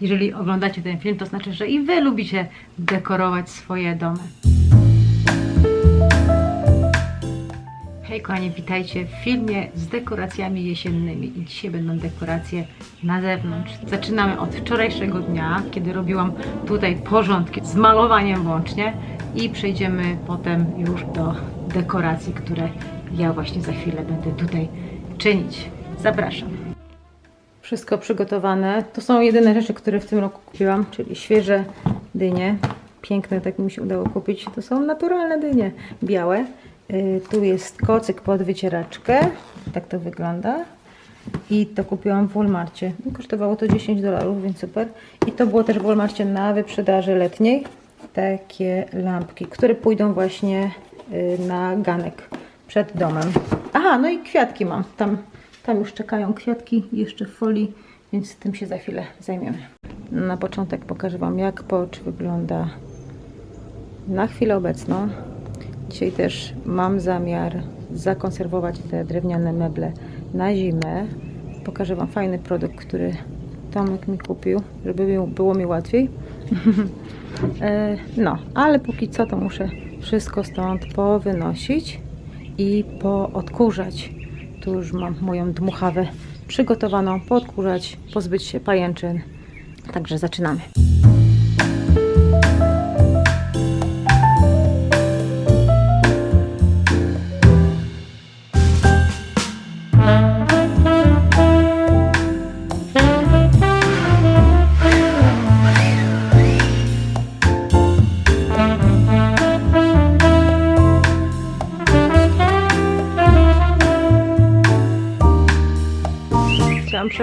Jeżeli oglądacie ten film, to znaczy, że i Wy lubicie dekorować swoje domy. Hej kochani, witajcie w filmie z dekoracjami jesiennymi i dzisiaj będą dekoracje na zewnątrz. Zaczynamy od wczorajszego dnia, kiedy robiłam tutaj porządki z malowaniem włącznie i przejdziemy potem już do dekoracji, które ja właśnie za chwilę będę tutaj czynić. Zapraszam. Wszystko przygotowane. To są jedyne rzeczy, które w tym roku kupiłam, czyli świeże dynie. Piękne, tak mi się udało kupić. To są naturalne dynie, białe. Y, Tu jest kocyk pod wycieraczkę. Tak to wygląda. I to kupiłam w Walmarcie. Kosztowało to 10 dolarów, więc super. I to było też w Walmarcie na wyprzedaży letniej. Takie lampki, które pójdą właśnie y, na ganek przed domem. Aha, no i kwiatki mam. Tam, tam już czekają kwiatki jeszcze w folii, więc tym się za chwilę zajmiemy. Na początek pokażę Wam, jak pocz wygląda na chwilę obecną. Dzisiaj też mam zamiar zakonserwować te drewniane meble na zimę. Pokażę Wam fajny produkt, który Tomek mi kupił, żeby było mi łatwiej. E, no, ale póki co to muszę wszystko stąd powynosić i poodkurzać. Tu już mam moją dmuchawę przygotowaną, poodkurzać, pozbyć się pajęczyn. Także zaczynamy.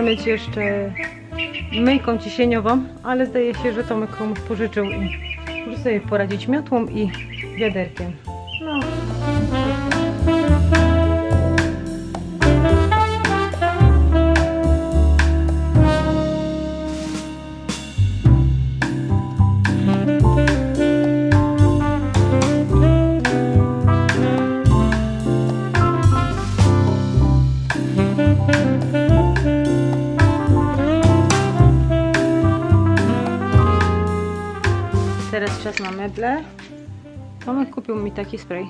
Przemyć jeszcze myjką ciśnieniową, ale zdaje się, że Tomek komuś pożyczył i muszę sobie poradzić miotłą i wiaderkiem. Kupił mi taki spray.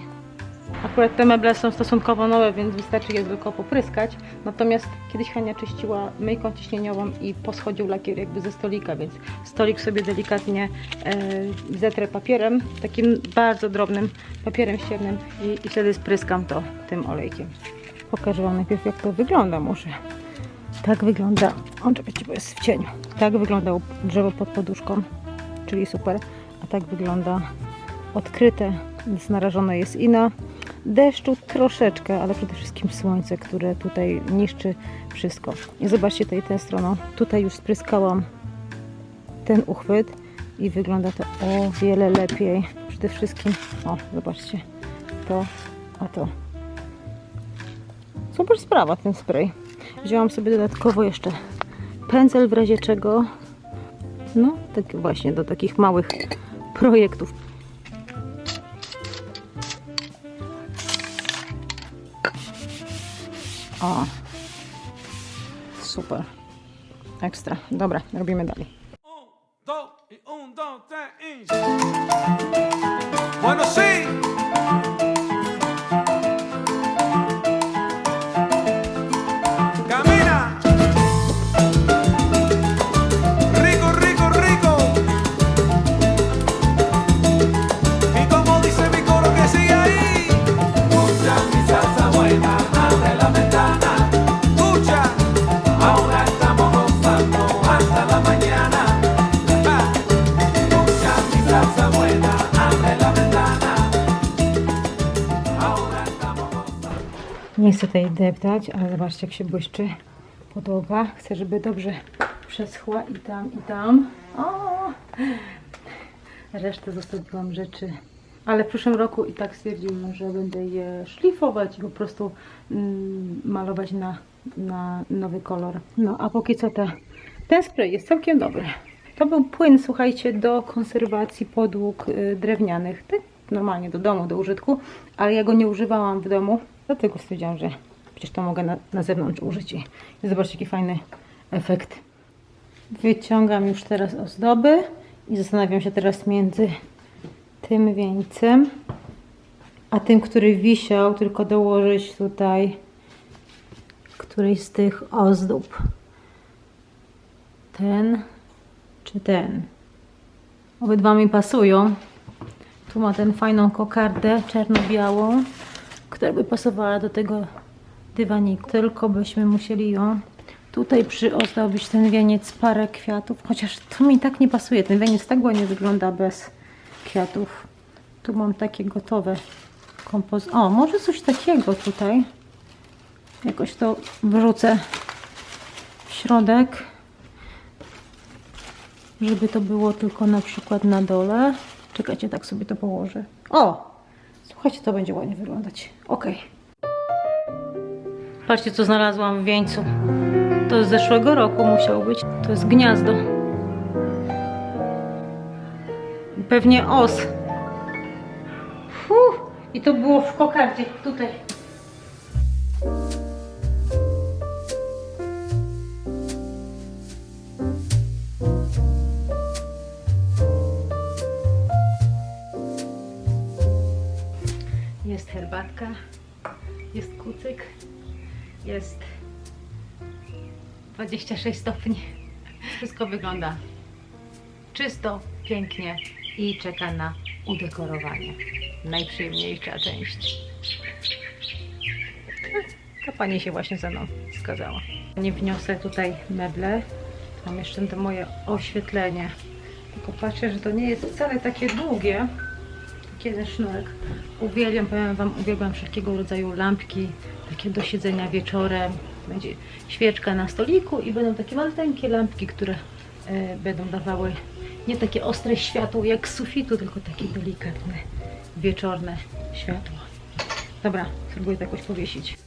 Akurat te meble są stosunkowo nowe, więc wystarczy je tylko popryskać. Natomiast kiedyś Hania czyściła myjką ciśnieniową i poschodził lakier jakby ze stolika, więc stolik sobie delikatnie e, zetrę papierem, takim bardzo drobnym papierem ściernym i, i wtedy spryskam to tym olejkiem. Pokażę Wam najpierw jak to wygląda może. Tak wygląda, o czekajcie, bo jest w cieniu. Tak wygląda drzewo pod poduszką, czyli super. A tak wygląda odkryte, więc narażone jest i na deszczu troszeczkę, ale przede wszystkim słońce, które tutaj niszczy wszystko. I zobaczcie tutaj tę stroną. Tutaj już spryskałam ten uchwyt i wygląda to o wiele lepiej. Przede wszystkim, o zobaczcie, to, a to. Super sprawa ten spray. Wzięłam sobie dodatkowo jeszcze pędzel w razie czego. No, tak właśnie do takich małych projektów. O, super. Ekstra. Dobra, robimy dalej. Un, dos, y un, dos, tres, y... Bueno, sí. Nie chcę tutaj deptać, ale zobaczcie jak się błyszczy podłoga. Chcę, żeby dobrze przeschła i tam, i tam. O! Resztę zostawiłam rzeczy. Ale w przyszłym roku i tak stwierdziłam, że będę je szlifować i po prostu mm, malować na, na nowy kolor. No a póki co ta, ten spray jest całkiem dobry. To był płyn, słuchajcie, do konserwacji podłóg y, drewnianych. Normalnie do domu, do użytku, ale ja go nie używałam w domu, dlatego stwierdziłam, że przecież to mogę na, na zewnątrz użyć. I zobaczcie, jaki fajny efekt Wyciągam już teraz ozdoby i zastanawiam się teraz między tym wieńcem, a tym, który wisiał, tylko dołożyć tutaj któryś z tych ozdób. Ten czy ten. Obydwa mi pasują. Tu ma ten fajną kokardę czarno-białą, która by pasowała do tego dywaniku. Tylko byśmy musieli ją tutaj przyozdobić ten wieniec parę kwiatów, chociaż to mi tak nie pasuje. Ten wieniec tak ładnie wygląda bez kwiatów. Tu mam takie gotowe kompoz... O, może coś takiego tutaj. Jakoś to wrzucę w środek, żeby to było tylko na przykład na dole. Czekajcie, tak sobie to położę. O! Słuchajcie, to będzie ładnie wyglądać. Ok. Patrzcie, co znalazłam w wieńcu. To z zeszłego roku musiał być. To jest gniazdo. Pewnie os. Fuh. I to było w kokardzie, tutaj. Herbatka, jest kucyk, jest 26 stopni. Wszystko wygląda czysto, pięknie i czeka na udekorowanie. Najprzyjemniejsza część. Ta pani się właśnie ze mną zgadzała. Nie wniosę tutaj meble. Mam jeszcze to moje oświetlenie. Tylko patrzę, że to nie jest wcale takie długie. Jeden sznurek. Uwielbiam, powiem Wam, uwielbiam wszelkiego rodzaju lampki, takie do siedzenia wieczorem. Będzie świeczka na stoliku i będą takie maleńkie lampki, które e, będą dawały nie takie ostre światło jak z sufitu, tylko takie delikatne, wieczorne światło. Dobra, spróbuję to jakoś powiesić.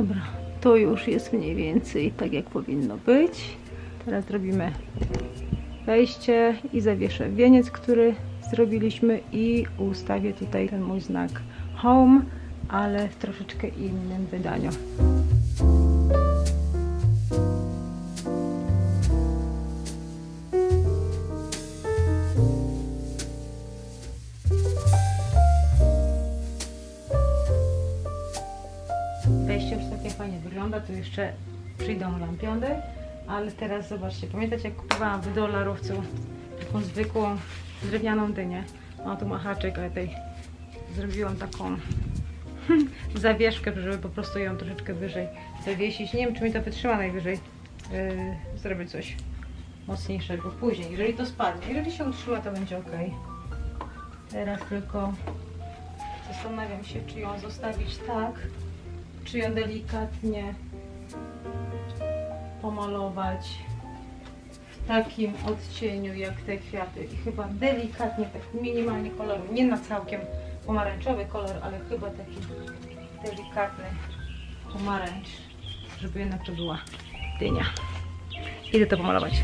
Dobra, to już jest mniej więcej tak jak powinno być. Teraz zrobimy wejście i zawieszę wieniec, który zrobiliśmy i ustawię tutaj ten mój znak home, ale w troszeczkę innym wydaniu. Fajnie wygląda, tu jeszcze przyjdą lampiony, ale teraz zobaczcie, pamiętacie jak kupowałam w dolarówcu taką zwykłą drewnianą dynię? O, tu ma haczyk, ale tej zrobiłam taką zawieszkę, żeby po prostu ją troszeczkę wyżej zawiesić. Nie wiem, czy mi to wytrzyma najwyżej. Yy, zrobię coś mocniejszego później, jeżeli to spadnie. Jeżeli się utrzyma, to będzie ok. Teraz tylko zastanawiam się, czy ją zostawić tak, czy ją delikatnie pomalować w takim odcieniu jak te kwiaty i chyba delikatnie, tak minimalnie koloru, nie na całkiem pomarańczowy kolor, ale chyba taki delikatny pomarańcz, żeby jednak to była dynia. Idę to pomalować.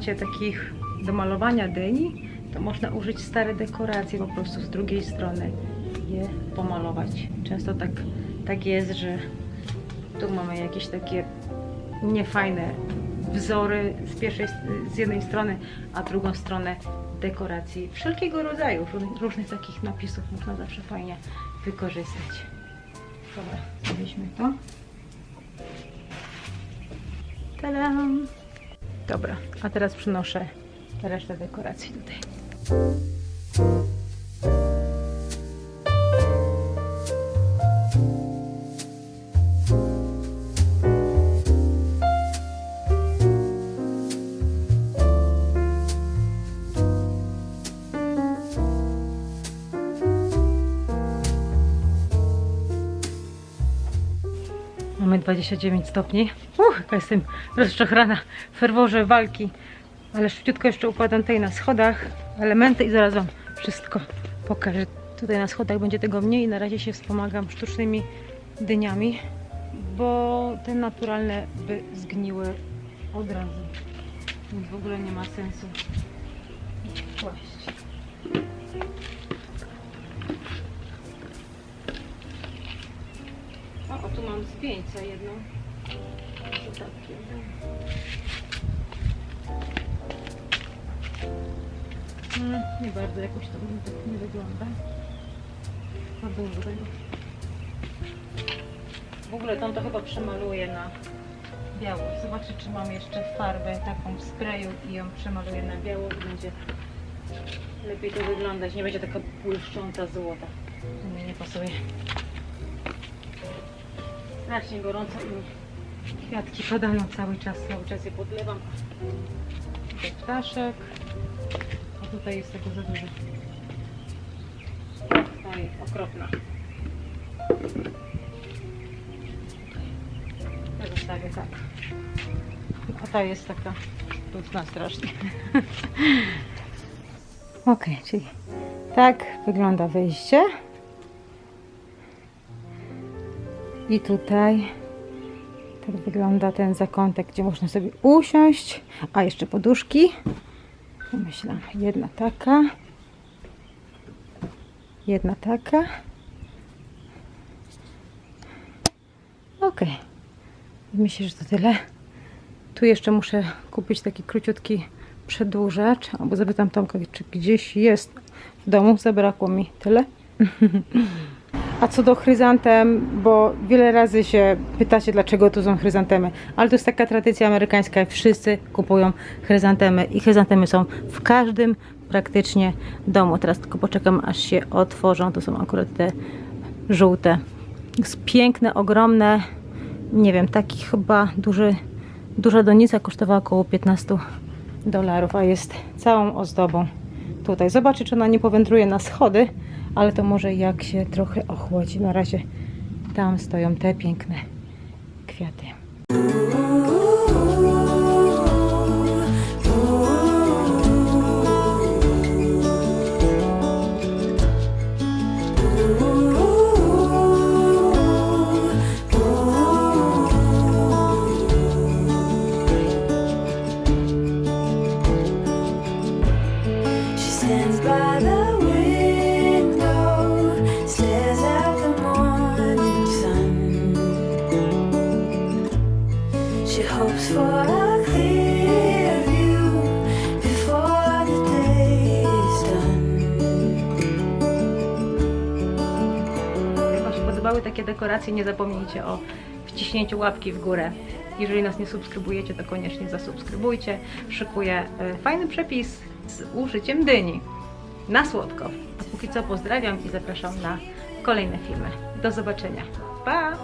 Macie takich do malowania dyni, to można użyć stare dekoracje po prostu z drugiej strony je pomalować. Często tak, tak jest, że tu mamy jakieś takie niefajne wzory z, pierwszej, z jednej strony, a drugą stronę dekoracji wszelkiego rodzaju, różnych, takich napisów można zawsze fajnie wykorzystać. Dobra, weźmy to. Tadam! Dobra, a teraz przynoszę resztę dekoracji tutaj. 29 stopni. Uch, jaka jestem rozczochrana w ferworze walki. Ale szybciutko jeszcze układam tutaj na schodach elementy i zaraz Wam wszystko pokażę. Tutaj na schodach będzie tego mniej. Na razie się wspomagam sztucznymi dyniami, bo te naturalne by zgniły od razu. Więc w ogóle nie ma sensu kłaść. O, o tu mam zdjęcia jedno. To takie. Mm, nie bardzo jakoś to tak nie wygląda. Za dużo tego. W ogóle tam to chyba przemaluję na biało. Zobaczę, czy mam jeszcze farbę taką w sprayu i ją przemaluję na biało i będzie lepiej to wyglądać. Nie będzie taka błyszcząca złota. Mi nie pasuje. Strasznie gorąco i kwiatki padają cały czas. Cały czas je podlewam. Tutaj ptaszek. A tutaj jest tego za dużo. Oj, okropna. To zostawię tak. A ta jest taka trudna strasznie. ok, czyli tak wygląda wyjście. I tutaj tak wygląda ten zakątek, gdzie można sobie usiąść. A jeszcze poduszki. Myślę, jedna taka. Jedna taka. Ok. Myślę, że to tyle. Tu jeszcze muszę kupić taki króciutki przedłużacz, albo zapytam Tomka, czy gdzieś jest w domu. Zabrakło mi tyle. A co do chryzantem, bo wiele razy się pytacie, dlaczego tu są chryzantemy, ale to jest taka tradycja amerykańska, wszyscy kupują chryzantemy i chryzantemy są w każdym praktycznie domu. Teraz tylko poczekam, aż się otworzą. To są akurat te żółte. Jest piękne, ogromne. Nie wiem, taki chyba duży, duża donica kosztowała około 15 dolarów, a jest całą ozdobą tutaj. Zobaczę, czy ona nie powędruje na schody, ale to może jak się trochę ochłodzi. Na razie tam stoją te piękne kwiaty. wszystkie dekoracje, nie zapomnijcie o wciśnięciu łapki w górę. Jeżeli nas nie subskrybujecie, to koniecznie zasubskrybujcie. Szykuję fajny przepis z użyciem dyni na słodko. A póki co pozdrawiam i zapraszam na kolejne filmy. Do zobaczenia. Pa!